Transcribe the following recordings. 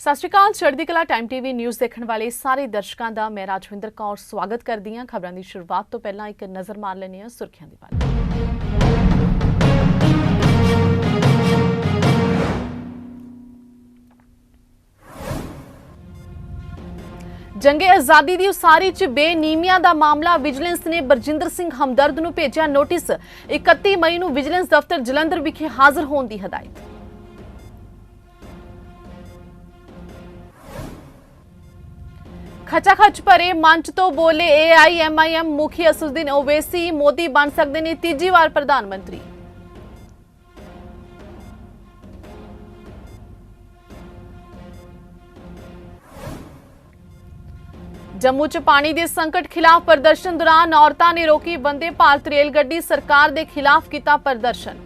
ਸਤਿ ਸ਼੍ਰੀ ਅਕਾਲ, ਚੜ੍ਹਦੀ ਕਲਾ ਟਾਈਮ ਟੀਵੀ ਨਿਊਜ਼ ਦੇਖਣ ਵਾਲੇ ਸਾਰੇ ਦਰਸ਼ਕਾਂ ਦਾ ਮੈਂ ਰਾਜਵਿੰਦਰ ਕੌਰ ਸਵਾਗਤ ਕਰਦੀ ਹਾਂ। ਖਬਰਾਂ ਦੀ ਸ਼ੁਰੂਆਤ ਤੋਂ ਪਹਿਲਾਂ ਇੱਕ ਨਜ਼ਰ ਮਾਰ ਲੈਂਦੇ ਹਾਂ ਸੁਰਖੀਆਂ ਦੀ ਵੱਲ। ਜੰਗੇ ਆਜ਼ਾਦੀ ਦੀ ਉਸਾਰੀ 'ਚ ਬੇਨੀਮੀਆਂ ਦਾ ਮਾਮਲਾ ਵਿਜੀਲੈਂਸ ਨੇ ਬਰਜਿੰਦਰ ਸਿੰਘ ਹਮਦਰਦ ਨੂੰ ਭੇਜਿਆ ਨੋਟਿਸ। 31 ਮਈ ਨੂੰ ਵਿਜੀਲੈਂਸ ਦਫ਼ਤਰ ਜਲੰਧਰ ਵਿਖੇ ਹਾਜ਼ਰ ਹੋਣ ਦੀ ਹਦਾਇਤ। ਖਚਾਖਚ ਭਰੇ ਮੰਚ ਤੋਂ ਬੋਲੇ ਏਆਈਐਮਆਈਐਮ ਮੁਖੀ ਅਸਦੁੱਦੀਨ ਓਵੈਸੀ, ਮੋਦੀ ਬਣ ਸਕਦੇ ਨੇ ਤੀਜੀ ਵਾਰ ਪ੍ਰਧਾਨ ਮੰਤਰੀ। ਜੰਮੂ 'ਚ ਪਾਣੀ ਦੇ ਸੰਕਟ ਖਿਲਾਫ ਪ੍ਰਦਰਸ਼ਨ ਦੌਰਾਨ ਔਰਤਾਂ ਨੇ ਰੋਕੀ ਬੰਦੇ ਭਾਰਤ ਰੇਲ ਗੱਡੀ, ਸਰਕਾਰ ਦੇ ਖਿਲਾਫ ਕੀਤਾ ਪ੍ਰਦਰਸ਼ਨ।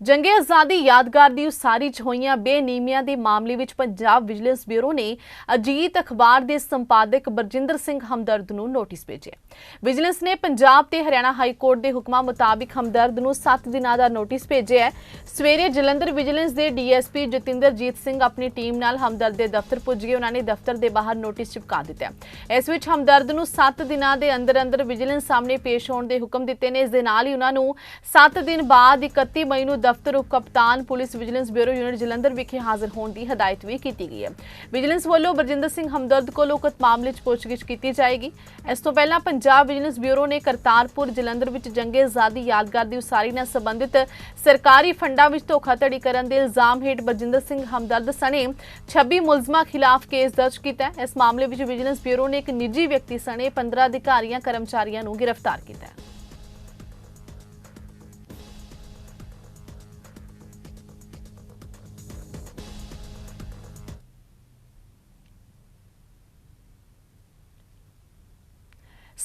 ਜੰਗੇ ਆਜ਼ਾਦੀ ਯਾਦਗਾਰ ਦੀ ਉਸਾਰੀ 'ਚ ਹੋਈਆਂ ਬੇਨੀਮੀਆਂ ਦੇ ਮਾਮਲੇ ਵਿੱਚ ਪੰਜਾਬ ਵਿਜੀਲੈਂਸ ਬਿਊਰੋ ਨੇ ਅਜੀਤ ਅਖਬਾਰ ਦੇ ਸੰਪਾਦਕ ਬਰਜਿੰਦਰ ਸਿੰਘ ਹਮਦਰਦ ਨੂੰ ਨੋਟਿਸ ਭੇਜਿਆ। ਵਿਜੀਲੈਂਸ ਨੇ ਪੰਜਾਬ ਤੇ ਹਰਿਆਣਾ ਹਾਈ ਕੋਰਟ ਦੇ ਹੁਕਮਾਂ ਮੁਤਾਬਿਕ ਹਮਦਰਦ ਨੂੰ 7 ਦਿਨਾਂ ਦਾ ਨੋਟਿਸ ਭੇਜਿਆ ਸਵੇਰੇ ਜਲੰਧਰ ਵਿਜੀਲੈਂਸ ਦੇ ਡੀਐਸਪੀ ਜਤਿੰਦਰਜੀਤ ਸਿੰਘ ਆਪਣੀ ਟੀਮ ਨਾਲ ਹਮਦਰਦ ਦੇ ਦਫ਼ਤਰ ਪੁੱਜ। ਗਏ ਉਹਨਾਂ ਨੇ ਦਫ਼ਤਰ ਦੇ ਬਾਹਰ ਨੋਟਿਸ ਚਿਪਕਾ ਦਿੱਤਾ। ਇਸ ਵਿੱਚ ਹਮਦਰਦ ਨੂੰ 7 ਦਿਨਾਂ ਦੇ ਅੰਦਰ ਅੰਦਰ ਵਿਜੀਲੈਂਸ ਸਾਹਮਣੇ ਪੇਸ਼ ਹੋਣ ਦੇ ਹੁਕਮ ਦਿੱਤੇ ਨੇ। ਇਸ ਦੇ ਨਾਲ ਹੀ ਉਹਨਾਂ ਨੂੰ 7 ਦਿਨ ਬਾਅਦ 31 ਮਈ ਨੂੰ ਦਫ਼ਤਰ ਉਪ ਕਪਤਾਨ police vigilance bureau unit Jalandhar ਵਿਖੇ ਹਾਜ਼ਰ ਹੋਣ ਦੀ ਹਦਾਇਤ ਵੀ ਕੀਤੀ ਗਈ ਹੈ। ਵਿਜੀਲੈਂਸ ਵੱਲੋਂ ਬਰਜਿੰਦਰ ਸਿੰਘ ਹਮਦਰਦ ਕੋਲ ਉਕਤ ਮਾਮਲੇ 'ਚ ਪੁੱਛਗਿੱਛ ਕੀਤੀ ਜਾਏਗੀ। ਇਸ ਤੋਂ ਪਹਿਲਾਂ ਪੰਜਾਬ ਵਿਜੀਲੈਂਸ ਬਿਊਰੋ ਨੇ ਕਰਤਾਰਪੁਰ ਜਲੰਧਰ ਵਿੱਚ ਜੰਗੇ ਆਜ਼ਾਦੀ ਯਾਦਗਾਰ ਦੀ ਉਸਾਰੀ ਨਾਲ ਸੰਬੰਧਿਤ ਸਰਕਾਰੀ ਫੰਡਾਂ ਵਿੱਚ ਧੋਖਾਧੜੀ ਕਰਨ ਦੇ ਇਲਜ਼ਾਮ ਹੇਠ ਬਰਜਿੰਦਰ ਸਿੰਘ ਹਮਦਰਦ ਸਣੇ 26 ਮੁਲਜ਼ਮਾਂ ਖਿਲਾਫ ਕੇਸ ਦਰਜ ਕੀਤਾ ਹੈ। ਇਸ ਮਾਮਲੇ ਵਿੱਚ ਵਿਜੀਲੈਂਸ ਬਿਊਰੋ ਨੇ ਇੱਕ ਨਿੱਜੀ ਵਿਅਕਤੀ ਸਣੇ 15 ਅਧਿਕਾਰੀਆਂ, ਕਰਮਚਾਰੀਆਂ ਨੂੰ ਗ੍ਰਿਫਤਾਰ ਕੀਤਾ ਹੈ।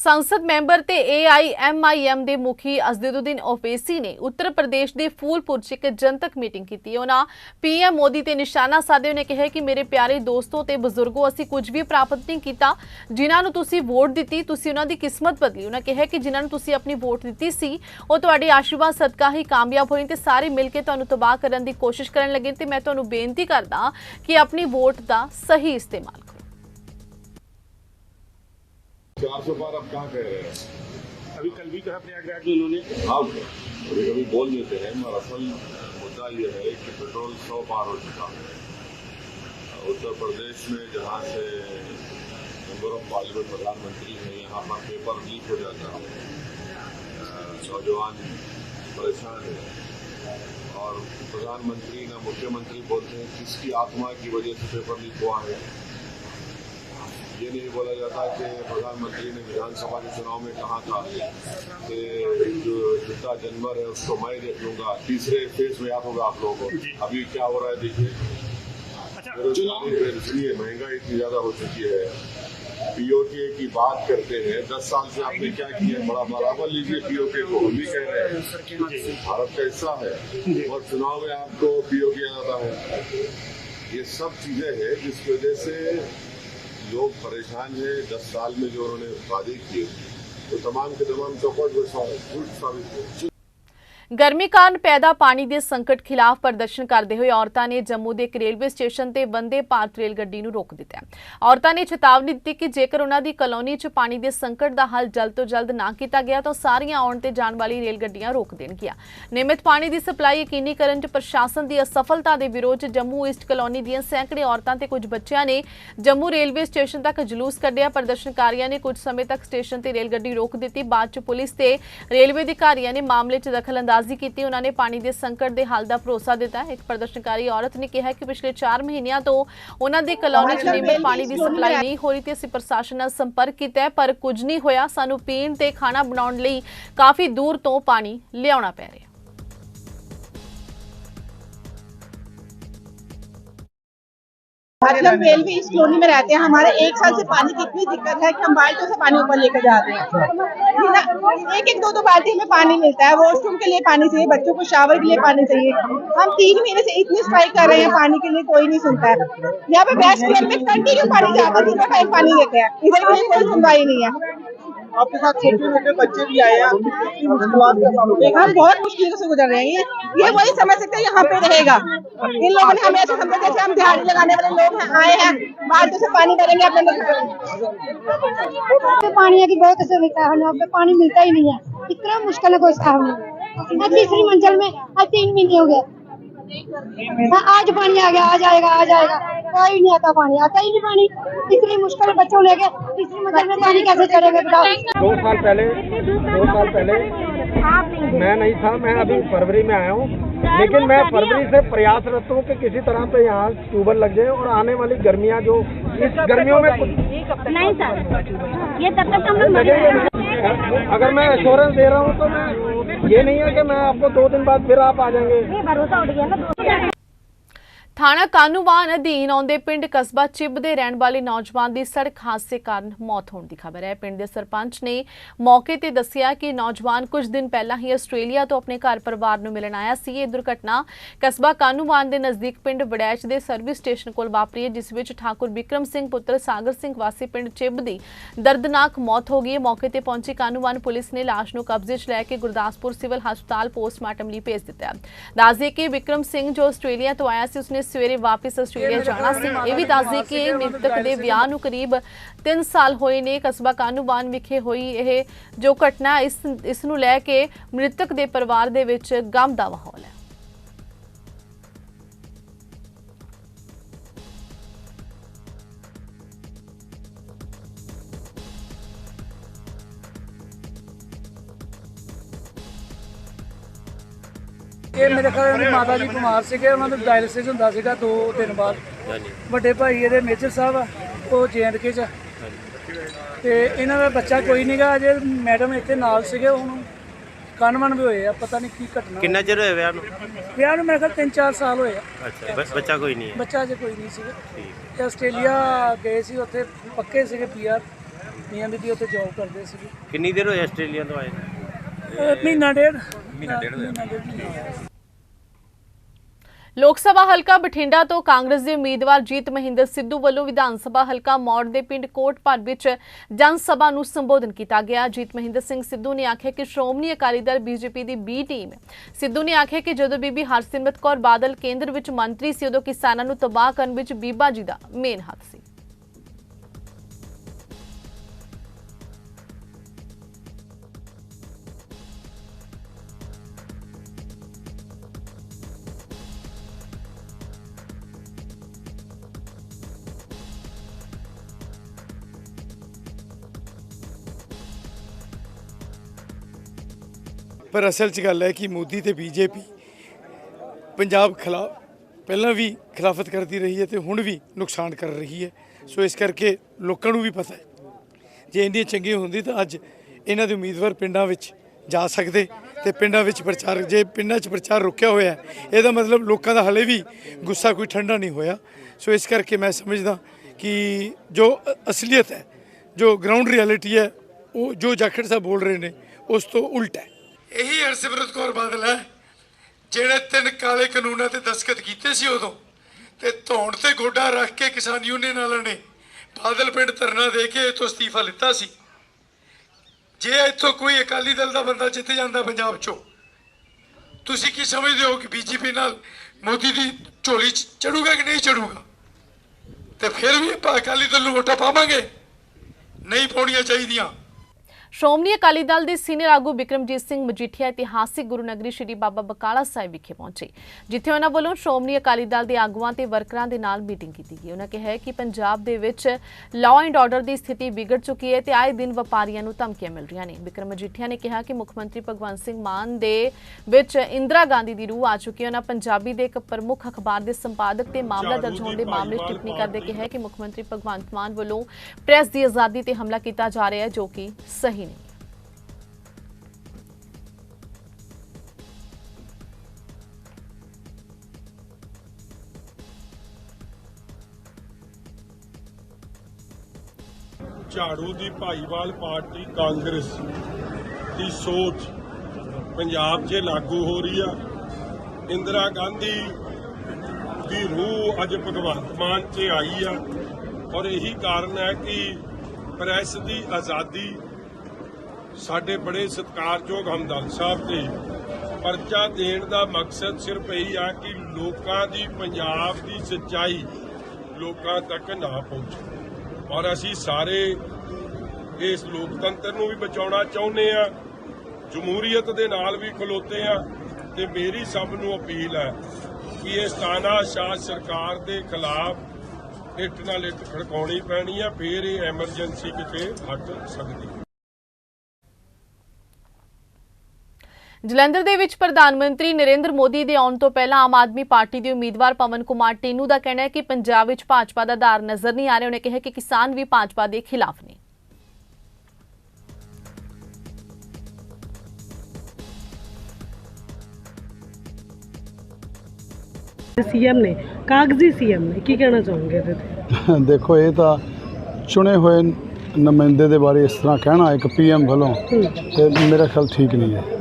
ਸੰਸਦ ਮੈਂਬਰ ਤੇ ਏਆਈਐਮਆਈਐਮ ਦੇ ਮੁਖੀ ਅਜ਼ਦੁਦੀਨ ਓਪੇਸੀ ਨੇ ਉੱਤਰ ਪ੍ਰਦੇਸ਼ ਦੇ ਫੂਲਪੁਰ 'ਚ ਇੱਕ ਜਨਤਕ ਮੀਟਿੰਗ ਕੀਤੀ। ਉਹਨਾਂ ਪੀਐਮ ਮੋਦੀ ਤੇ ਨਿਸ਼ਾਨਾ ਸਾਧੇ। ਉਹਨੇ ਕਿਹਾ ਕਿ ਮੇਰੇ ਪਿਆਰੇ ਦੋਸਤੋ ਤੇ ਬਜ਼ੁਰਗੋ, ਅਸੀਂ ਕੁਝ ਵੀ ਪ੍ਰਾਪਤ ਨਹੀਂ ਕੀਤਾ। ਜਿਨ੍ਹਾਂ ਨੂੰ ਤੁਸੀਂ ਵੋਟ ਦਿੱਤੀ, ਤੁਸੀਂ ਉਹਨਾਂ ਦੀ ਕਿਸਮਤ ਬਦਲੀ। ਉਹਨਾਂ ਕਿਹਾ ਕਿ ਜਿਨ੍ਹਾਂ ਨੂੰ ਤੁਸੀਂ ਆਪਣੀ ਵੋਟ ਦਿੱਤੀ ਸੀ, ਉਹ ਤੁਹਾਡੇ ਆਸ਼ੀਰਵਾਦ ਸਦਕਾ ਹੀ ਕਾਮਯਾਬ ਹੋਏ ਤੇ ਸਾਰੇ ਮਿਲ ਕੇ ਤੁਹਾਨੂੰ ਤਬਾਹ ਕਰਨ ਦੀ ਕੋਸ਼ਿਸ਼ ਕਰਨ ਲੱਗੇ ਤੇ ਮੈਂ ਤੁਹਾਨੂੰ ਬੇਨਤੀ ਕਰਦਾ ਕਿ ਆਪਣੀ ਵੋਟ ਦਾ ਸਹੀ ਇਸਤੇਮਾਲ चार सौ पार अब कहाँ कह रहे हैं? अभी कल भी कहा प्रयागराज में उन्होंने। आप कभी कभी बोल देते हैं मगर असल मुद्दा ये है कि पेट्रोल सौ पार हो चुका है। उत्तर प्रदेश में जहाँ से मेंबर ऑफ़ पार्लियामेंट प्रधानमंत्री हैं यहाँ पर पेपर लीक हो जाता है। नौजवान परेशान है। और प्रधानमंत्री ना मुख्यमंत्री बोलते हैं किसकी आत्मा की वजह से पेपर लीक हुआ है? ये नहीं बोला जाता कि प्रधानमंत्री ने विधानसभा के चुनाव में कहा था कि जो जितना जानवर है उसको मैं देख लूँगा तीसरे फ़ेज़ में याद होगा आप लोगों को। अभी क्या हो रहा है देखिए। अच्छा बेरोजगारी महँगाई इतनी ज़्यादा हो चुकी है। पीओके की बात करते हैं दस साल से आपने क्या किया बड़ा बराबर लीजिए पीओके को हम भी कह रहे हैं। भारत का हिस्सा है और चुनाव में आपको पीओके आता है। ये सब चीज़ें हैं जिसकी वजह से लोग परेशान हैं दस साल में जो उन्होंने वादे किए तो तमाम के तमाम चौपट में झूठ साबित हुए ਗਰਮੀ ਕਾਰਨ ਪੈਦਾ ਪਾਣੀ ਦੇ ਸੰਕਟ ਖਿਲਾਫ ਪ੍ਰਦਰਸ਼ਨ ਕਰਦੇ ਹੋਏ ਔਰਤਾਂ ਨੇ ਜੰਮੂ ਦੇ ਇੱਕ ਰੇਲਵੇ ਸਟੇਸ਼ਨ ਤੇ ਵੰਦੇ ਭਾਰਤ ਰੇਲ ਗੱਡੀ ਨੂੰ ਰੋਕ ਦਿੱਤਾ ਔਰਤਾਂ ਨੇ ਚੇਤਾਵਨੀ ਦਿੱਤੀ ਕਿ ਜੇਕਰ ਉਹਨਾਂ ਦੀ ਕਲੋਨੀ 'ਚ ਪਾਣੀ ਦੇ ਸੰਕਟ ਦਾ ਹੱਲ ਜਲਦ ਤੋਂ ਜਲਦ ਨਾ ਕੀਤਾ ਗਿਆ ਤਾਂ ਸਾਰੀਆਂ ਆਉਣ ਤੇ ਜਾਣ ਵਾਲੀ ਰੇਲ ਗੱਡੀਆਂ ਰੋਕ ਦੇਣਗੀਆਂ। ਨਿਯਮਿਤ ਪਾਣੀ ਦੀ ਸਪਲਾਈ ਯਕੀਨੀ ਕਰਨ 'ਚ ਪ੍ਰਸ਼ਾਸਨ ਦੀ ਅਸਫਲਤਾ ਦੇ ਵਿਰੋਧ 'ਚ ਜੰਮੂ ਈਸਟ ਕਲੋਨੀ ਦੀਆਂ ਸੈਂਕੜੇ ਔਰਤਾਂ ਤੇ ਕੁਝ ਬੱਚਿਆਂ ਨੇ ਜੰਮੂ ਰੇਲਵੇ ਸਟੇਸ਼ਨ ਤੱਕ ਜਲੂਸ ਕੱਢਿਆ। ਪ੍ਰਦਰਸ਼ਨਕਾਰੀਆਂ ਨੇ ਕੁਝ ਸਮੇਂ ਤੱਕ ਸਟੇਸ਼ਨ ਤੇ ਰੇਲ ਗੱਡੀ ਰੋਕ ਦਿੱਤੀ। ਬਾਅਦ 'ਚ ਪੁਲਿਸ ਤੇ ਰੇਲਵੇ ਅਧਿਕਾਰੀਆਂ ਨੇ ਮਾਮਲੇ 'ਚ ਦਖਲ ਅੰਦਾਜ਼ ਦਖਲਅੰਦਾਜ਼ੀ ਕੀਤੀ ਉਹਨਾਂ ਨੇ ਪਾਣੀ ਦੇ ਸੰਕਟ ਦੇ ਹੱਲ ਦਾ ਭਰੋਸਾ ਦਿੱਤਾ। ਇੱਕ ਪ੍ਰਦਰਸ਼ਨਕਾਰੀ ਔਰਤ ਨੇ ਕਿਹਾ ਕਿ ਪਿਛਲੇ 4 ਮਹੀਨਿਆਂ ਤੋਂ ਉਹਨਾਂ ਦੀ ਕਲੋਨੀ 'ਚ ਨਿਯਮਿਤ ਪਾਣੀ ਦੀ ਸਪਲਾਈ ਨਹੀਂ ਹੋ ਰਹੀ ਤੇ ਅਸੀਂ ਪ੍ਰਸ਼ਾਸਨ ਨਾਲ ਸੰਪਰਕ ਕੀਤਾ ਪਰ ਕੁਝ ਨਹੀਂ ਹੋਇਆ। ਸਾਨੂੰ ਪੀਣ ਤੇ ਖਾਣਾ ਬਣਾਉਣ ਲਈ ਕਾਫੀ ਦੂਰ ਤੋਂ ਪਾਣੀ ਲਿਆਉਣਾ ਪੈ ਰਿਹਾ। रेल भी इस कॉलोनी में रहते हैं। हमारे एक साल से पानी की इतनी दिक्कत है कि हम बाल्टियों से पानी ऊपर लेकर जाते हैं। एक एक दो दो बाल्टी में पानी मिलता है। वॉशरूम के लिए पानी चाहिए, बच्चों को शावर के लिए पानी चाहिए। हम तीन महीने से इतनी स्ट्राइक कर रहे हैं पानी के लिए, कोई नहीं सुनता है। यहाँ पे बेस्ट में कंटिन्यू पानी जाता है, तीनों टाइम पानी देते हैं इधर लिए कोई सुनवाई नहीं है। आपके साथ छोटे छोटे बच्चे भी आए हैं हम बहुत मुश्किल से गुजर रहे हैं। ये ये वही समझ सकते हैं यहाँ पे रहेगा। इन लोगों ने हमें ऐसे समझा जैसे हम दिहाड़ी लगाने वाले लोग हैं आए हैं बाल्टी से पानी भरेंगे अपने पानी की बहुत असुविधा है यहाँ पे पानी मिलता ही नहीं है। इतना मुश्किल है कोई काम नहीं तीसरी मंजिल में आज तीन महीने हो गए। हाँ, आज पानी आ गया आ जाएगा आ जाएगा कोई नहीं आता पानी आता ही नहीं पानी। इतनी मुश्किल बच्चों लेके तीसरी मंजिल में पानी कैसे चढ़ेगा बताओ। दो साल पहले दो साल पहले मैं नहीं था मैं अभी फरवरी में आया हूँ। लेकिन मैं फरवरी से प्रयासरत हूँ कि किसी तरह पे यहाँ ट्यूबल लग जाए और आने वाली गर्मियाँ जो इस गर्मियों में नहीं सर ये तब तक हम लोग अगर मैं एश्योरेंस दे रहा हूँ तो मैं ये नहीं है कि मैं आपको दो दिन बाद फिर आप आ जाएंगे भरोसा उठ गया ना ਥਾਣਾ ਕਾਨੂੰਵਾਨ ਅਧੀਨ ਆਉਂਦੇ ਪਿੰਡ ਕਸਬਾ ਚਿੱਬ ਦੇ ਰਹਿਣ ਵਾਲੇ ਨੌਜਵਾਨ ਦੀ ਸੜਕ ਹਾਦਸੇ ਕਾਰਨ ਮੌਤ ਹੋਣ ਦੀ ਖਬਰ ਹੈ। ਪਿੰਡ ਦੇ ਸਰਪੰਚ ਨੇ ਮੌਕੇ ਤੇ ਦੱਸਿਆ ਕਿ ਨੌਜਵਾਨ ਕੁਝ ਦਿਨ ਪਹਿਲਾਂ ਹੀ ਆਸਟ੍ਰੇਲੀਆ ਤੋਂ ਆਪਣੇ ਘਰ ਪਰਿਵਾਰ ਨੂੰ ਮਿਲਣ ਆਇਆ ਸੀ। ਇਹ ਦੁਰਘਟਨਾ ਕਸਬਾ ਕਾਨੂੰਵਾਨ ਦੇ ਨਜ਼ਦੀਕ ਪਿੰਡ ਬੜੈਚ ਦੇ ਸਰਵਿਸ ਸਟੇਸ਼ਨ ਕੋਲ ਵਾਪਰੀ ਹੈ, ਜਿਸ ਵਿੱਚ ਠਾਕੁਰ ਵਿਕਰਮ ਸਿੰਘ ਪੁੱਤਰ ਸਾਗਰ ਸਿੰਘ ਵਾਸੀ ਪਿੰਡ ਚਿੱਬ ਦੀ ਦਰਦਨਾਕ ਮੌਤ ਹੋ ਗਈ ਹੈ। ਮੌਕੇ ਤੇ ਪਹੁੰਚੀ ਕਾਨੂੰਵਾਨ ਪੁਲਿਸ ਨੇ ਲਾਸ਼ ਨੂੰ ਕਬਜ਼ੇ 'ਚ ਲੈ ਕੇ ਗੁਰਦਾਸਪੁਰ ਸਿਵਲ ਹਸਪਤਾਲ ਪੋਸਟਮਾਰਟਮ ਲਈ ਭੇਜ ਦਿੱਤਾ। ਹੈ ਦੱਸਦੇ ਕਿ ਵਿਕਰਮ ਸਿੰਘ ਜੋ ਆਸਟ੍ਰੇਲੀਆ ਤੋਂ ਆਇਆ ਸੀ, ਉਸਨੇ ਸਵੇਰੇ ਵਾਪਸ ਆਸਟ੍ਰੇਲੀਆ ਜਾਣਾ ਸੀ। ਇਹ ਵੀ ਦੱਸਦੇ ਕਿ ਮ੍ਰਿਤਕ ਦੇ ਵਿਆਹ ਨੂੰ ਕਰੀਬ 3 ਸਾਲ ਹੋਏ ਨੇ ਕਸਬਾ ਕਾਨੂੰਵਾਨ ਵਿਖੇ ਹੋਈ ਇਹ ਜੋ ਘਟਨਾ ਇਸ ਇਸ ਨੂੰ ਲੈ ਕੇ ਮ੍ਰਿਤਕ ਦੇ ਪਰਿਵਾਰ ਦੇ ਵਿੱਚ ਗਮ ਦਾ ਮਾਹੌਲ ਹੈ। ਇਹ ਮੇਰੇ ਖਿਆਲ ਨਾਲ ਮਾਤਾ ਜੀ ਬਿਮਾਰ ਸੀਗੇ ਉਹਨਾਂ ਨੂੰ ਡਾਇਲਿਸਿਸ ਹੁੰਦਾ ਸੀਗਾ ਦੋ ਦਿਨ ਬਾਅਦ। ਵੱਡੇ ਭਾਈ ਇਹਦੇ ਮੇਜਰ ਸਾਹਿਬ ਆ ਉਹ ਜੇਐਨਕੇ ਚ ਆ। ਤੇ ਇਹਨਾਂ ਦਾ ਬੱਚਾ ਕੋਈ ਨਹੀਂਗਾ ਅਜੇ ਮੈਡਮ ਇੱਥੇ ਨਾਲ ਸੀਗੇ ਹੁਣ ਕਨਮਨ ਵੀ ਹੋਏ ਆ ਪਤਾ ਨਹੀਂ ਕੀ ਘਟਨਾ ਕਿੰਨਾ ਚਿਰ ਹੋਇਆ ਵਿਆਹ ਨੂੰ? ਵਿਆਹ ਨੂੰ ਮੇਰੇ ਖਿਆਲ 3-4 ਸਾਲ ਹੋਏ ਆ। ਅੱਛਾ ਬ- ਬੱਚਾ ਕੋਈ ਨਹੀਂ ਹੈ। ਬੱਚਾ ਅਜੇ ਕੋਈ ਨਹੀਂ ਸੀਗਾ। ਠੀਕ। ਤੇ ਆਸਟ੍ਰੇਲੀਆ ਗਏ ਸੀ ਉੱਥੇ ਪੱਕੇ ਸੀਗੇ ਪੀਆਰ ਮੀਆਂ ਬੀਬੀ ਉੱਥੇ ਜੌਬ ਕਰਦੇ ਸੀਗੇ। ਕਿੰਨੀ ਦੇਰ ਹੋਈ ਆਸਟ੍ਰੇਲੀਆ ਤੋਂ ਆਏ? ਅਹ ਮਹੀਨਾ ਡੇਢ। ਮਹੀਨਾ ਡੇਢ ਹੋਇਆ। ਲੋਕ ਸਭਾ ਹਲਕਾ ਬਠਿੰਡਾ ਤੋਂ ਕਾਂਗਰਸ ਦੇ ਉਮੀਦਵਾਰ ਜੀਤ ਮਹਿੰਦਰ ਸਿੱਧੂ ਵੱਲੋਂ ਵਿਧਾਨ ਸਭਾ ਹਲਕਾ ਮੌੜ ਦੇ ਪਿੰਡ ਕੋਟਪਾਰ ਵਿੱਚ ਜਨ ਸਭਾ ਨੂੰ ਸੰਬੋਧਨ ਕੀਤਾ ਗਿਆ। ਜੀਤ ਮਹਿੰਦਰ ਸਿੰਘ ਸਿੱਧੂ ਨੇ ਆਖਿਆ ਕਿ ਸ਼੍ਰੋਮਣੀ ਅਕਾਲੀ ਦਲ ਬੀਜੇਪੀ ਦੀ ਬੀ ਟੀਮ ਹੈ। ਸਿੱਧੂ ਨੇ ਆਖਿਆ ਕਿ ਜਦੋਂ ਬੀਬੀ ਹਰਸਿਮਰਤ ਕੌਰ ਬਾਦਲ ਕੇਂਦਰ ਵਿੱਚ ਮੰਤਰੀ ਸੀ, ਉਦੋਂ ਕਿਸਾਨਾਂ ਨੂੰ ਤਬਾਹ ਕਰਨ ਵਿੱਚ ਬੀਬਾ ਜੀ ਦਾ ਮੇਨ ਹੱਥ ਸੀ। ਪਰ ਅਸਲ 'ਚ ਗੱਲ ਹੈ ਕਿ ਮੋਦੀ ਤੇ ਬੀਜੇਪੀ ਪੰਜਾਬ ਖਿਲਾਫ ਪਹਿਲਾਂ ਵੀ ਖਿਲਾਫਤ ਕਰਦੀ ਰਹੀ ਹੈ ਤੇ ਹੁਣ ਵੀ ਨੁਕਸਾਨ ਕਰ ਰਹੀ ਹੈ। ਸੋ ਇਸ ਕਰਕੇ ਲੋਕਾਂ ਨੂੰ ਵੀ ਪਤਾ ਹੈ, ਜੇ ਇੰਨੀ ਚੰਗੀ ਹੁੰਦੀ ਤਾਂ ਅੱਜ ਇਹਨਾਂ ਦੇ ਉਮੀਦਵਾਰ ਪਿੰਡਾਂ ਵਿੱਚ ਜਾ ਸਕਦੇ ਤੇ ਪਿੰਡਾਂ ਵਿੱਚ ਪ੍ਰਚਾਰ, ਜੇ ਪਿੰਡਾਂ 'ਚ ਪ੍ਰਚਾਰ ਰੁਕਿਆ ਹੋਇਆ ਇਹਦਾ ਮਤਲਬ ਲੋਕਾਂ ਦਾ ਹਲੇ ਵੀ ਗੁੱਸਾ ਕੋਈ ਠੰਡਾ ਨਹੀਂ ਹੋਇਆ। ਸੋ ਇਸ ਕਰਕੇ ਮੈਂ ਸਮਝਦਾ ਕਿ ਜੋ ਅਸਲੀਅਤ ਹੈ, ਜੋ ਗਰਾਊਂਡ ਰਿਐਲਿਟੀ ਹੈ, ਉਹ ਜੋ ਜਾਖੜ ਸਾਹਿਬ ਬੋਲ ਰਹੇ ਨੇ, ਉਸ ਤੋਂ ਉਲਟ ਹੈ। ਇਹੀ ਹਰਸਿਮਰਤ ਕੌਰ ਬਾਦਲ ਹੈ, ਜਿਹੜੇ ਤਿੰਨ ਕਾਲੇ ਕਾਨੂੰਨਾਂ ਤੇ ਦਸਖਤ ਕੀਤੇ ਸੀ ਉਦੋਂ ਤੇ ਧੌਣ ਤੇ ਗੋਡਾ ਰੱਖ ਕੇ ਕਿਸਾਨ ਯੂਨੀਅਨ ਵਾਲਿਆਂ ਨੇ ਬਾਦਲ ਪਿੰਡ ਧਰਨਾ ਦੇ ਕੇ ਇਥੋਂ ਅਸਤੀਫਾ ਲਿੱਤਾ ਸੀ। ਜੇ ਇੱਥੋਂ ਕੋਈ ਅਕਾਲੀ ਦਲ ਦਾ ਬੰਦਾ ਜਿੱਤ ਜਾਂਦਾ ਪੰਜਾਬ ਚੋਂ, ਤੁਸੀਂ ਕੀ ਸਮਝਦੇ ਹੋ ਕਿ ਬੀਜੇਪੀ ਨਾਲ ਮੋਦੀ ਦੀ ਝੋਲੀ ਚੜੂਗਾ ਕਿ ਨਹੀਂ ਚੜੂਗਾ? ਤੇ ਫਿਰ ਵੀ ਆਪਾਂ ਅਕਾਲੀ ਦਲ ਨੂੰ ਵੋਟਾਂ ਪਾਵਾਂਗੇ? ਨਹੀਂ ਪਾਉਣੀਆਂ ਚਾਹੀਦੀਆਂ। ਸ਼੍ਰੋਮਣੀ ਅਕਾਲੀ ਦਲ ਦੇ ਸੀਨੀਅਰ ਆਗੂ ਬਿਕਰਮਜੀਤ ਸਿੰਘ ਮਜੀਠੀਆ ਇਤਿਹਾਸਿਕ ਗੁਰੂ ਨਗਰੀ ਸ੍ਰੀ ਬਾਬਾ ਬਕਾਲਾ ਸਾਹਿਬ ਵਿਖੇ ਪਹੁੰਚੇ ਜਿੱਥੇ ਉਹਨਾਂ ਵੱਲੋਂ ਸ਼੍ਰੋਮਣੀ ਅਕਾਲੀ ਦਲ ਦੇ ਆਗੂਆਂ ਤੇ ਵਰਕਰਾਂ ਦੇ ਨਾਲ ਮੀਟਿੰਗ ਕੀਤੀ ਗਈ। ਉਹਨਾਂ ਕਿਹਾ ਕਿ ਪੰਜਾਬ ਦੇ ਵਿੱਚ ਲਾਅ ਐਂਡ ਆਰਡਰ ਦੀ ਸਥਿਤੀ ਵਿਗੜ ਚੁੱਕੀ ਹੈ ਤੇ ਆਏ ਦਿਨ ਵਪਾਰੀਆਂ ਨੂੰ ਧਮਕੀਆਂ ਮਿਲ ਰਹੀਆਂ ਨੇ। ਬਿਕਰਮ ਮਜੀਠੀਆ ਨੇ ਕਿਹਾ ਕਿ ਮੁੱਖ ਮੰਤਰੀ ਭਗਵੰਤ ਸਿੰਘ ਮਾਨ ਦੇ ਵਿੱਚ ਇੰਦਰਾ ਗਾਂਧੀ ਦੀ ਰੂਹ ਆ ਚੁੱਕੀ ਹੈ। ਉਹਨਾਂ ਪੰਜਾਬੀ ਦੇ ਇੱਕ ਪ੍ਰਮੁੱਖ ਅਖਬਾਰ ਦੇ ਸੰਪਾਦਕ ਤੇ ਮਾਮਲਾ ਦਰਜ ਹੋਣ ਦੇ ਮਾਮਲੇ ਟਿੱਪਣੀ ਕਰਦੇ ਕਿਹਾ ਕਿ ਮੁੱਖ ਮੰਤਰੀ ਭਗਵੰਤ ਮਾਨ ਵੱਲੋਂ ਪ੍ਰੈਸ ਦੀ ਆਜ਼ਾਦੀ ਤੇ ਹਮਲਾ ਕੀਤਾ ਜਾ ਰਿਹਾ ਹੈ ਜੋ ਕਿ ਸਹੀ ਝਾੜੂ ਦੀ ਭਾਈਵਾਲ ਪਾਰਟੀ ਕਾਂਗਰਸ ਦੀ ਸੋਚ ਪੰਜਾਬ 'ਚ ਲਾਗੂ ਹੋ ਰਹੀ ਆ। ਇੰਦਰਾ ਗਾਂਧੀ ਦੀ ਰੂਹ ਅੱਜ ਭਗਵੰਤ ਮਾਨ 'ਚ ਆਈ ਆ ਔਰ ਇਹੀ ਕਾਰਨ ਹੈ ਕਿ ਪ੍ਰੈਸ ਦੀ ਆਜ਼ਾਦੀ ਸਾਡੇ ਬੜੇ ਸਤਿਕਾਰਯੋਗ ਹਮਦਰਦ ਸਾਹਿਬ ਤੇ ਪਰਚਾ ਦੇਣ ਦਾ ਮਕਸਦ ਸਿਰਫ ਇਹੀ ਆ ਕਿ ਲੋਕਾਂ ਦੀ ਪੰਜਾਬ ਦੀ ਸੱਚਾਈ ਲੋਕਾਂ ਤੱਕ ਨਾ ਪਹੁੰਚੇ। ਔਰ ਅਸੀਂ ਸਾਰੇ ਇਸ ਲੋਕਤੰਤਰ ਨੂੰ ਵੀ ਬਚਾਉਣਾ ਚਾਹੁੰਦੇ ਆ ਜਮਹੂਰੀਅਤ ਦੇ ਨਾਲ ਵੀ ਖਲੋਤੇ ਆ ਤੇ ਮੇਰੀ ਸਭ ਨੂੰ ਅਪੀਲ ਹੈ ਕਿ ਇਸ ਤਾਨਾਸ਼ਾਹ ਸਰਕਾਰ ਦੇ ਖਿਲਾਫ ਇੱਟ ਨਾਲ ਇੱਟ ਖੜਕਾਉਣੀ ਪੈਣੀ ਆ ਫੇਰ ਇਹ ਐਮਰਜੈਂਸੀ ਕਿਤੇ ਹਟ ਸਕਦੀ ਹੈ। ਜਲੰਧਰ ਦੇ ਵਿੱਚ ਪ੍ਰਧਾਨ ਮੰਤਰੀ ਨਰਿੰਦਰ ਮੋਦੀ ਦੇ ਆਉਣ ਤੋਂ ਪਹਿਲਾਂ ਆਮ ਆਦਮੀ ਪਾਰਟੀ ਦੇ ਉਮੀਦਵਾਰ ਪਵਨ ਕੁਮਾਰ ਟੀਨੂ ਦਾ ਕਹਿਣਾ ਹੈ ਕਿ ਪੰਜਾਬ ਵਿੱਚ ਭਾਜਪਾ ਦਾ ਆਧਾਰ ਨਜ਼ਰ ਨਹੀਂ ਆ ਰਿਹਾ। ਉਹਨੇ ਕਿਹਾ ਕਿ ਕਿਸਾਨ ਵੀ ਭਾਜਪਾ ਦੇ ਖਿਲਾਫ ਨੇ। ਸੀਐਮ ਨੇ ਕਾਗਜ਼ੀ ਸੀਐਮ ਨੇ ਕੀ ਕਹਿਣਾ ਚਾਹੋਗੇ ਇਹਦੇ ਤੇ? ਦੇਖੋ ਇਹ ਤਾਂ ਚੁਣੇ ਹੋਏ ਨੁਮਾਇੰਦੇ ਦੇ ਬਾਰੇ ਇਸ ਤਰ੍ਹਾਂ ਕਹਿਣਾ ਇੱਕ ਪੀਐਮ ਵੱਲੋਂ। ਇਹ ਮੇਰਾ ਖਿਆਲ ਠੀਕ ਨਹੀਂ ਹੈ।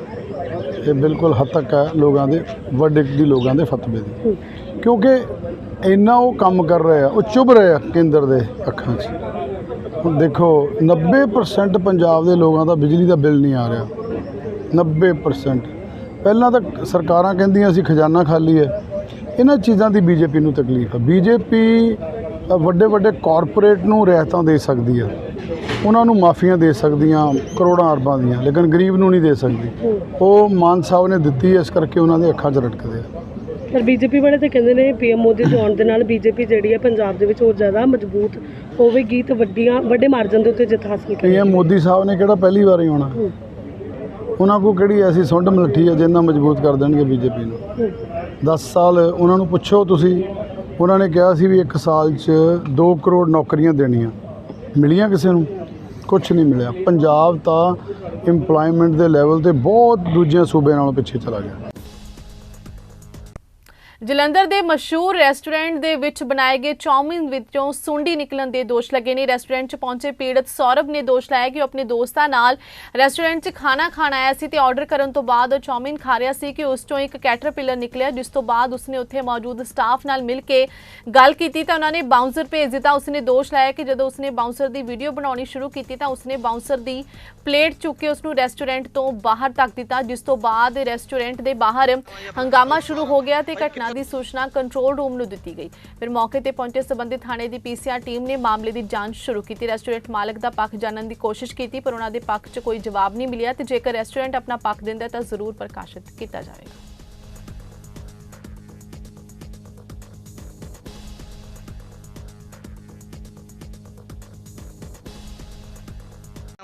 ਇਹ ਬਿਲਕੁਲ ਹੱਦ ਤੱਕ ਹੈ ਲੋਕਾਂ ਦੇ ਵੱਡੇ ਦੀ ਲੋਕਾਂ ਦੇ ਫਤਵੇ ਦੀ। ਕਿਉਂਕਿ ਇੰਨਾ ਉਹ ਕੰਮ ਕਰ ਰਹੇ ਆ ਉਹ ਚੁਭ ਰਹੇ ਆ ਕੇਂਦਰ ਦੇ ਅੱਖਾਂ 'ਚ। ਹੁਣ ਦੇਖੋ 90% ਪੰਜਾਬ ਦੇ ਲੋਕਾਂ ਦਾ ਬਿਜਲੀ ਦਾ ਬਿੱਲ ਨਹੀਂ ਆ ਰਿਹਾ। 90% ਪਹਿਲਾਂ ਤਾਂ ਸਰਕਾਰਾਂ ਕਹਿੰਦੀਆਂ ਸੀ ਖਜ਼ਾਨਾ ਖਾਲੀ ਹੈ। ਇਹਨਾਂ ਚੀਜ਼ਾਂ ਦੀ ਬੀਜੇਪੀ ਨੂੰ ਤਕਲੀਫ ਹੈ। ਬੀਜੇਪੀ ਵੱਡੇ ਵੱਡੇ ਕਾਰਪੋਰੇਟ ਨੂੰ ਰਿਆਇਤਾਂ ਦੇ ਸਕਦੀ ਹੈ। ਉਹਨਾਂ ਨੂੰ ਮਾਫੀਆਂ ਦੇ ਸਕਦੀਆਂ ਕਰੋੜਾਂ ਅਰਬਾਂ ਦੀਆਂ ਲੇਕਿਨ ਗਰੀਬ ਨੂੰ ਨਹੀਂ ਦੇ ਸਕਦੀ। ਉਹ ਮਾਨ ਸਾਹਿਬ ਨੇ ਦਿੱਤੀ ਇਸ ਕਰਕੇ ਉਹਨਾਂ ਦੇ ਅੱਖਾਂ 'ਚ ਰਟਕਦੇ ਆ। ਪਰ ਬੀਜੇਪੀ ਵਾਲੇ ਤਾਂ ਕਹਿੰਦੇ ਨੇ ਪੀਐਮ ਮੋਦੀ ਦੇ ਆਉਣ ਦੇ ਨਾਲ ਬੀਜੇਪੀ ਜਿਹੜੀ ਹੈ ਪੰਜਾਬ ਦੇ ਵਿੱਚ ਹੋਰ ਜ਼ਿਆਦਾ ਮਜ਼ਬੂਤ ਹੋਵੇਗੀ ਤੇ ਵੱਡੀਆਂ ਵੱਡੇ ਮਾਰਜਨ ਦੇ ਉੱਤੇ ਜਿੱਤ ਹਾਸਲ ਕਰੇਗੀ। ਪੀਐਮ ਮੋਦੀ ਸਾਹਿਬ ਨੇ ਕਿਹੜਾ ਪਹਿਲੀ ਵਾਰ ਹੀ ਆਉਣਾ? ਉਹਨਾਂ ਕੋਲ ਕਿਹੜੀ ਐਸੀ ਸੁੰਡ ਮਲੱਠੀ ਹੈ ਜਿੰਨਾ ਮਜ਼ਬੂਤ ਕਰ ਦੇਣਗੇ ਬੀਜੇਪੀ ਨੂੰ? 10 ਸਾਲ ਉਹਨਾਂ ਨੂੰ ਪੁੱਛੋ ਤੁਸੀਂ ਉਹਨਾਂ ਨੇ ਕਿਹਾ ਸੀ ਵੀ ਇੱਕ ਸਾਲ 'ਚ 2 ਕਰੋੜ ਨੌਕਰੀਆਂ ਦੇਣੀਆਂ ਮਿਲੀਆਂ ਕਿਸੇ ਨੂੰ? ਕੁਝ ਨਹੀਂ ਮਿਲਿਆ। ਪੰਜਾਬ ਤਾਂ EMPLOYMENT ਦੇ ਲੈਵਲ ਤੇ ਬਹੁਤ ਦੂਜਿਆਂ ਸੂਬਿਆਂ ਨਾਲੋਂ ਪਿੱਛੇ ਚਲਾ ਗਿਆ। ਜਲੰਧਰ ਦੇ ਮਸ਼ਹੂਰ ਰੈਸਟੋਰੈਂਟ ਦੇ ਵਿੱਚ ਬਣਾਏ ਗਏ ਚੌਮਿਨ ਵਿੱਚੋਂ ਸੁੰਡੀ ਨਿਕਲਣ ਦੇ ਦੋਸ਼ ਲੱਗੇ ਨੇ। ਰੈਸਟੋਰੈਂਟ 'ਚ ਪਹੁੰਚੇ ਪੀੜਤ ਸੌਰਵ ਨੇ ਦੋਸ਼ ਲਾਇਆ ਕਿ ਉਹ ਆਪਣੇ ਦੋਸਤਾਂ ਨਾਲ ਰੈਸਟੋਰੈਂਟ 'ਚ ਖਾਣਾ ਖਾਣ ਆਇਆ ਸੀ ਤੇ ਆਰਡਰ ਕਰਨ ਤੋਂ ਬਾਅਦ ਉਹ ਚੌਮਿਨ ਖਾ ਰਿਹਾ ਸੀ ਕਿ ਉਸ 'ਚੋਂ ਇੱਕ ਕੈਟਰਪਿਲਰ ਨਿਕਲਿਆ, ਜਿਸ ਤੋਂ ਬਾਅਦ ਉਸਨੇ ਉੱਥੇ ਮੌਜੂਦ ਸਟਾਫ ਨਾਲ ਮਿਲ ਕੇ ਗੱਲ ਕੀਤੀ ਤਾਂ ਉਹਨਾਂ ਨੇ ਬਾਉਂਸਰ ਭੇਜ ਦਿੱਤਾ। ਉਸਨੇ ਦੋਸ਼ ਲਾਇਆ ਕਿ ਜਦੋਂ ਉਸਨੇ ਬਾਉਂਸਰ ਦੀ ਵੀਡੀਓ ਬਣਾਉਣੀ ਸ਼ੁਰੂ ਕੀਤੀ ਤਾਂ ਉਸਨੇ ਬਾਉਂਸਰ ਦੀ ਪਲੇਟ ਚੁੱਕ ਕੇ ਉਸ ਨੂੰ ਰੈਸਟੋਰੈਂਟ ਤੋਂ ਬਾਹਰ ਤੱਕ ਦਿੱਤਾ, ਜਿਸ ਤੋਂ ਬਾਅਦ ਰੈਸਟੋਰੈਂਟ ਦੇ ਬਾਹਰ ਹੰਗਾਮਾ ਸ਼ੁਰੂ ਹੋ ਗਿਆ ਤੇ ਘਟਨਾ ਦੀ ਸੂਚਨਾ ਕੰਟਰੋਲ ਰੂਮ ਨੂੰ ਦਿੱਤੀ ਗਈ। ਫਿਰ ਮੌਕੇ ਤੇ ਪਹੁੰਚੇ ਸਬੰਧਿਤ ਥਾਣੇ ਦੀ ਪੀਸੀਆਰ ਟੀਮ ਨੇ ਮਾਮਲੇ ਦੀ ਜਾਂਚ ਸ਼ੁਰੂ ਕੀਤੀ। ਰੈਸਟੋਰੈਂਟ ਮਾਲਕ ਦਾ ਪੱਖ ਜਾਣਨ ਦੀ ਕੋਸ਼ਿਸ਼ ਕੀਤੀ ਪਰ ਉਹਨਾਂ ਦੇ ਪੱਖ 'ਚ ਕੋਈ ਜਵਾਬ ਨਹੀਂ ਮਿਲਿਆ ਤੇ ਜੇਕਰ ਰੈਸਟੋਰੈਂਟ ਆਪਣਾ ਪੱਖ ਦਿੰਦਾ ਤਾਂ ਜ਼ਰੂਰ ਪ੍ਰਕਾਸ਼ਿਤ ਕੀਤਾ ਜਾਵੇਗਾ।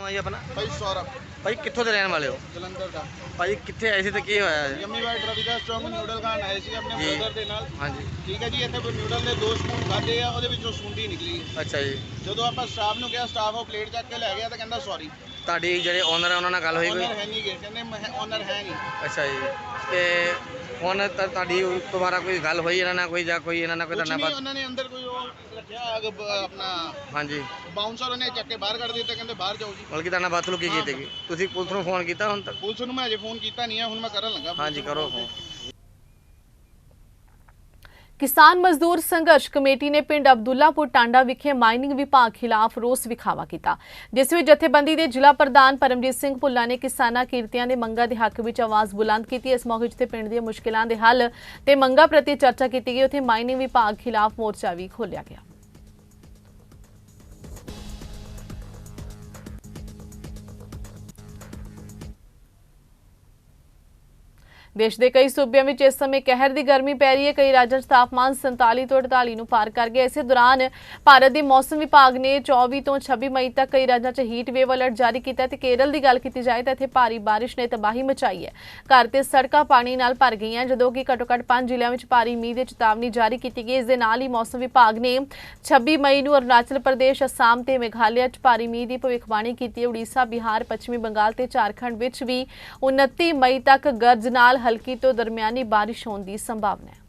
ਜੀ ਆਪਣਾ? ਭਾਈ ਸੌਰਵ। ਭਾਈ ਕਿੱਥੋਂ ਦੇ ਰਹਿਣ ਵਾਲੇ ਹੋ? ਜਲੰਧਰ ਦਾ। ਭਾਈ ਕਿੱਥੇ ਆਏ ਸੀ ਤੇ ਕੀ ਹੋਇਆ ਹੈ? ਯਮੀ ਵਾਈਟ ਰਵਿਦਾਸ ਚੌਂਕ ਨਿਊਡਲ ਖਾਣ ਆਏ ਸੀ ਆਪਣੇ ਜੀ। ਬ੍ਰਦਰ ਦੇ ਨਾਲ। ਹਾਂਜੀ। ਠੀਕ ਹੈ ਜੀ ਇੱਥੇ ਕੋਈ ਨਿਊਡਲ ਦੇ ਦੋ ਸਪੂਨ ਖਾਦੇ ਆ ਉਹਦੇ ਵਿੱਚੋਂ ਸੁੰਡੀ ਨਿਕਲੀ। ਅੱਛਾ ਜੀ। ਜਦੋਂ ਆਪਾਂ ਸਟਾਫ ਨੂੰ ਕਿਹਾ ਸਟਾਫ ਉਹ ਪਲੇਟ ਚੱਕ ਕੇ ਲੈ ਗਿਆ ਤਾਂ ਕਹਿੰਦਾ ਸੌਰੀ ਤੁਹਾਡੀ ਜਿਹੜੇ ਓਨਰ ਹੈ ਉਹਨਾਂ ਨਾਲ ਗੱਲ ਹੋਈ ਕੋਈ? ਓਨਰ ਹੈ ਨਹੀਂ ਗੇ ਕਹਿੰਦੇ ਓਨਰ ਹੈ ਨਹੀਂ। ਅੱਛਾ ਜੀ। ਤੇ ਹੁਣ ਤਾਂ ਤੁਹਾਡੀ ਤੁਹਾਡਾ ਕੋਈ ਗੱਲ ਹੋਈ ਇਹਨਾਂ ਨਾਲ ਕੋਈ ਜਾਂ ਕੋਈ ਇਹਨਾਂ ਨਾਲ ਕੋਈ ਕੁਝ ਤੁਹਾਡੇ ਨਹੀਂ ਨਾਲ ਉਹਨਾਂ ਨੇ ਅੰਦਰ ਕੋਈ ਉਹ ਰੱਖਿਆ ਅਗ- ਬ- ਆਪਣਾ ਹਾਂਜੀ। ਬਾਉਂਸਰ ਉਹਨੇ ਚੱਕ ਕੇ ਬਾਹਰ ਕੱਢ ਦਿੱਤਾ ਕਹਿੰਦੇ ਬਾਹਰ ਜਾਓ ਜੀ। ਬਲਕਿ ਤੁਹਾਡੇ ਨਾਲ ਬਦਸਲੂਕੀ ਕੀਤੀ ਗਈ? ਤੁਸੀਂ ਪੁਲਿਸ ਨੂੰ ਫੋਨ ਕੀਤਾ ਹੁਣ ਤੱਕ? ਪੁਲਿਸ ਨੂੰ ਮੈਂ ਅਜੇ ਫੋਨ ਕੀਤਾ ਨਹੀਂ ਹੈ ਹੁਣ ਮੈਂ ਕਰਨ ਲੱਗਾ ਹਾਂਜੀ ਕਰੋ ਫੋਨ ਕਿਸਾਨ ਮਜ਼ਦੂਰ ਸੰਘਰਸ਼ ਕਮੇਟੀ ਨੇ ਪਿੰਡ ਅਬਦੁੱਲਾਪੁਰ ਟਾਂਡਾ ਵਿਖੇ ਮਾਈਨਿੰਗ ਵਿਭਾਗ ਖਿਲਾਫ ਰੋਸ ਵਿਖਾਵਾ ਕੀਤਾ। ਜਿਸ ਵਿੱਚ ਜਥੇਬੰਦੀ ਦੇ ਜ਼ਿਲ੍ਹਾ ਪ੍ਰਧਾਨ ਪਰਮਜੀਤ ਸਿੰਘ ਭੁੱਲਾ ਨੇ ਕਿਸਾਨਾਂ ਕਿਰਤੀਆਂ ਦੇ ਮੰਗਾਂ ਦੇ ਹੱਕ ਵਿੱਚ ਆਵਾਜ਼ ਬੁਲੰਦ ਕੀਤੀ। ਇਸ ਮੌਕੇ ਜਿੱਥੇ ਪਿੰਡ ਦੀਆਂ ਮੁਸ਼ਕਿਲਾਂ ਦੇ ਹੱਲ ਤੇ ਮੰਗਾਂ ਪ੍ਰਤੀ ਚਰਚਾ ਕੀਤੀ ਗਈ। ਉੱਥੇ ਮਾਈਨਿੰਗ ਵਿਭਾਗ ਖਿਲਾਫ ਮੋਰਚਾ ਵੀ ਖੋਲ੍ਹਿਆ ਗਿਆ। ਦੇਸ਼ ਦੇ ਕਈ ਸੂਬਿਆਂ ਵਿੱਚ ਇਸ ਸਮੇਂ ਕਹਿਰ ਦੀ ਗਰਮੀ ਪੈ ਰਹੀ ਹੈ। ਕਈ ਰਾਜਾਂ 'ਚ ਤਾਪਮਾਨ 47 ਤੋਂ 48 ਨੂੰ ਪਾਰ ਕਰ ਗਿਆ। ਇਸੇ ਦੌਰਾਨ ਭਾਰਤ ਦੇ ਮੌਸਮ ਵਿਭਾਗ ਨੇ 24 ਤੋਂ 26 ਮਈ ਤੱਕ ਕਈ ਰਾਜਾਂ 'ਚ ਹੀਟ ਵੇਵ ਅਲਰਟ ਜਾਰੀ ਕੀਤਾ ਹੈ ਤੇ ਕੇਰਲ ਦੀ ਗੱਲ ਕੀਤੀ ਜਾਏ ਤਾਂ ਇੱਥੇ ਭਾਰੀ ਬਾਰਿਸ਼ ਨੇ ਤਬਾਹੀ ਮਚਾਈ ਹੈ। ਘਰ ਤੇ ਸੜਕਾਂ ਪਾਣੀ ਨਾਲ ਭਰ ਗਈਆਂ ਜਦੋਂ ਕਿ ਘੱਟੋ-ਘੱਟ 5 ਜ਼ਿਲ੍ਹਿਆਂ ਵਿੱਚ ਭਾਰੀ ਮੀਂਹ ਦੀ ਚੇਤਾਵਨੀ ਜਾਰੀ ਕੀਤੀ ਗਈ। ਇਸ ਦੇ ਨਾਲ ਹੀ ਮੌਸਮ ਵਿਭਾਗ ਨੇ 26 ਮਈ ਨੂੰ ਅਰੁਣਾਚਲ ਪ੍ਰਦੇਸ਼, ਅਸਾਮ ਤੇ ਮੇਘਾਲਿਆ 'ਚ ਭਾਰੀ ਮੀਂਹ ਦੀ ਭਵਿੱਖਬਾਣੀ ਕੀਤੀ ਹੈ। ਉੜੀਸਾ, ਬਿਹਾਰ, ਪੱਛਮੀ ਬੰਗਾਲ ਤੇ ਝਾਰਖੰਡ ਵਿੱਚ ਵੀ 29 ਮਈ ਤੱਕ ਗਰਜ ਨਾਲ ਹਲਕੀ ਤੋਂ ਦਰਮਿਆਨੀ ਬਾਰਿਸ਼ ਹੋਣ ਦੀ ਸੰਭਾਵਨਾ ਹੈ।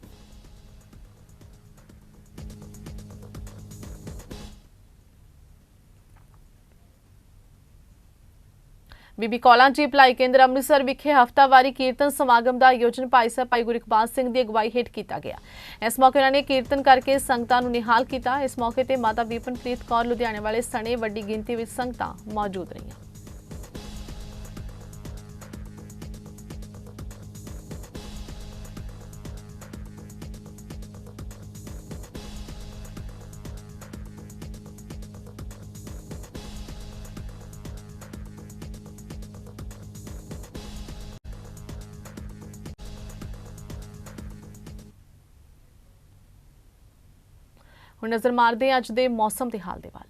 ਬੀਬੀ ਕੌਲਾਂ ਜੀ ਭਲਾਈ ਕੇਂਦਰ ਅੰਮ੍ਰਿਤਸਰ ਵਿਖੇ ਹਫ਼ਤਾਵਾਰੀ ਕੀਰਤਨ ਸਮਾਗਮ ਦਾ ਆਯੋਜਨ ਭਾਈ ਸਾਹਿਬ ਭਾਈ ਗੁਰਇਕਬਾਲ ਸਿੰਘ ਦੀ ਅਗਵਾਈ ਹੇਠ ਕੀਤਾ ਗਿਆ। ਇਸ ਮੌਕੇ ਉਹਨਾਂ ਨੇ ਕੀਰਤਨ ਕਰਕੇ ਸੰਗਤਾਂ ਨੂੰ ਨਿਹਾਲ ਕੀਤਾ। ਇਸ ਮੌਕੇ ਤੇ ਮਾਤਾ ਬੀਪਨਪ੍ਰੀਤ ਕੌਰ ਲੁਧਿਆਣੇ ਵਾਲੇ ਸਣੇ ਵੱਡੀ ਗਿਣਤੀ ਵਿੱਚ ਸੰਗਤਾਂ ਮੌਜੂਦ ਰਹੀਆਂ। ਹੁਣ ਨਜ਼ਰ ਮਾਰਦੇ ਅੱਜ ਦੇ ਮੌਸਮ ਦੇ ਹਾਲ ਦੇ ਵੱਲ।